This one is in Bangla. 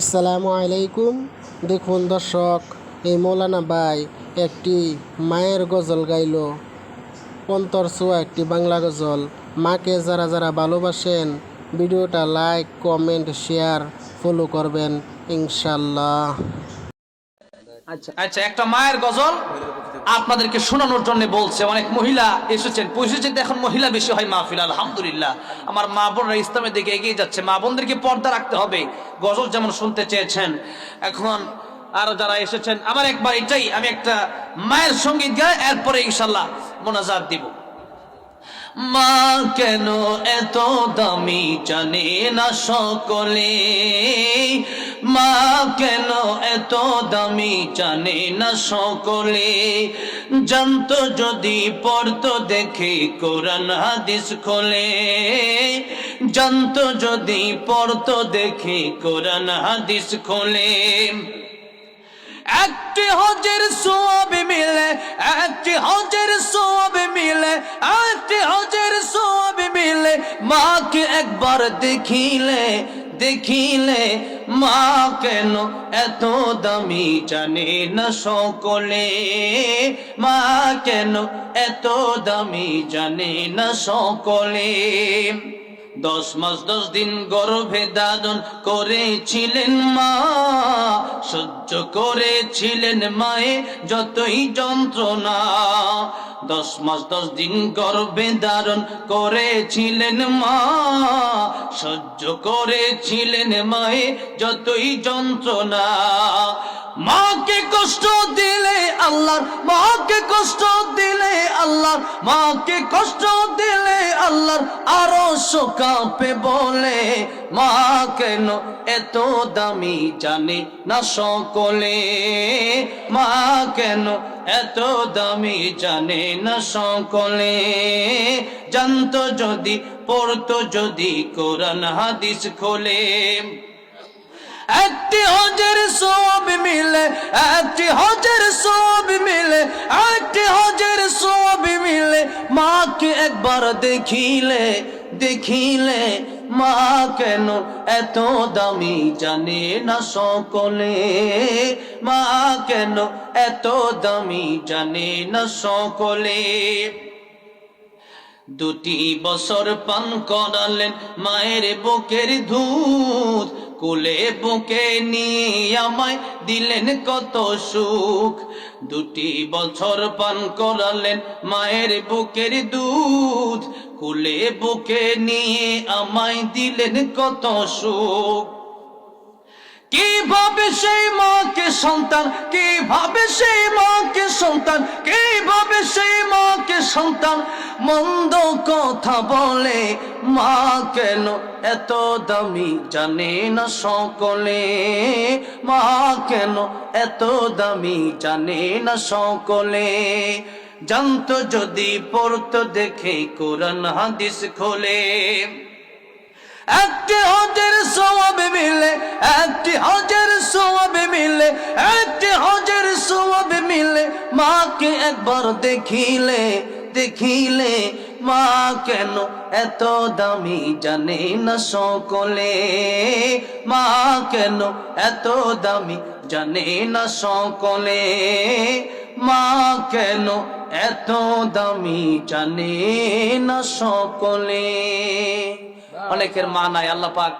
আসসালামু আলাইকুম। দেখুন দর্শক, এই মৌলানা ভাই একটি মায়ের গজল গাইল। পন্তর ছোঁয়া একটি বাংলা গজল। মাকে যারা যারা ভালোবাসেন, ভিডিওটা লাইক, কমেন্ট, শেয়ার ফলো করবেন ইনশাল্লাহ আচ্ছা আচ্ছা একটা মায়ের গজল। আপনাদেরকে শোনানোর জন্য বলছে, অনেক মহিলা এসেছেন। পৌঁছেছেন এখন মহিলা বেশি হয় মাহফিল, আলহামদুলিল্লাহ। আমার মা বোনরা ইসলামের দিকে এগিয়ে যাচ্ছে, মা বোনদেরকে পর্দা রাখতে হবে। গজল যেমন শুনতে চেয়েছেন, এখন আরও যারা এসেছেন, আমার একবার এটাই, আমি একটা মায়ের সংগীত গাই, এরপরে ইনশাল্লাহ মোনাজাত দিব। মা কেন এত দামি জানে না সকলে? এত দামি জানে না সকলে। জানতো যদি পড়তো দেখে কোরআন হাদিস খোলে। জানতো যদি পড়তো দেখে কোরআন হাদিস খোলে। একটি হজের সব মিলে, একটি হজের সব মিলে, একটি হজের সব মিলে, মাকে একবার দেখিলে দেখিলে, মা কেন এত দামি জানে না সকলে? মা কেন এত দামি জানে না সকলে? দশ মাস, দশ দিন গর্ভে দাদন করেছিলেন মা। সহ্য করেছিলেন মায়ে যতই যন্ত্রণা। দশ মাস, দশ দিন গর্ভে ধারণ করেছিলেন মা। সহ্য করেছিলেন মায়ে যতই যন্ত্রণা। মাকে কষ্ট দিলে আল্লাহর, মাকে কষ্ট দিলে আল্লাহর, মাকে কষ্ট দিলে আল্লাহর আরও শোকাপে বলে, মা কেন এত দামি জানে না সকলে? মা কেন এত দামি জানে না সকলে? জানতো যদি, পড়তো যদি, কোরআন, হাদিস খোলে। একটি হজের সব মিলে, একটি হজের সব মিলে, একটি হজের একবার দেখিলে দেখিলে, মা কেন এত দামি জানে না সকলে? মা কেন এত দামি জানে না সকলে? দুটি বছর পান করালেন মায়ের বুকের দুধ কোলে বুকে নিয়ে আমায় দিলেন কত সুখ। দুটি বছর পান করালেন মায়ের বুকের দুধ। কুলে বুকে নিয়ে আমায় দিলেন কত সুখ। কীভাবে সেই মাকে সন্তান, কীভাবে সেই মাকে সন্তান, কীভাবে সেই সন্তান মন্দ কথা বলে, মা কেন এত দামি জানে না সকলে? মা কেন এত দামি জানে না সকলে? জানতো যদি পড়তো দেখে কোরআন হাদিস খোলে। একটি হজের সওয়াবে মিলে, একটি হজের সওয়াবে মিলে, একটি হজের সওয়াবে মিলে, মাকে একবার দেখিলে দেখিলে মা কেন এত দামি জানে না সকলে? মা কেন এত দামি জানে না সকলে? মা কেন এত দামি জানে না সকলে? অনেকের মা নাই, আল্লাহ পাক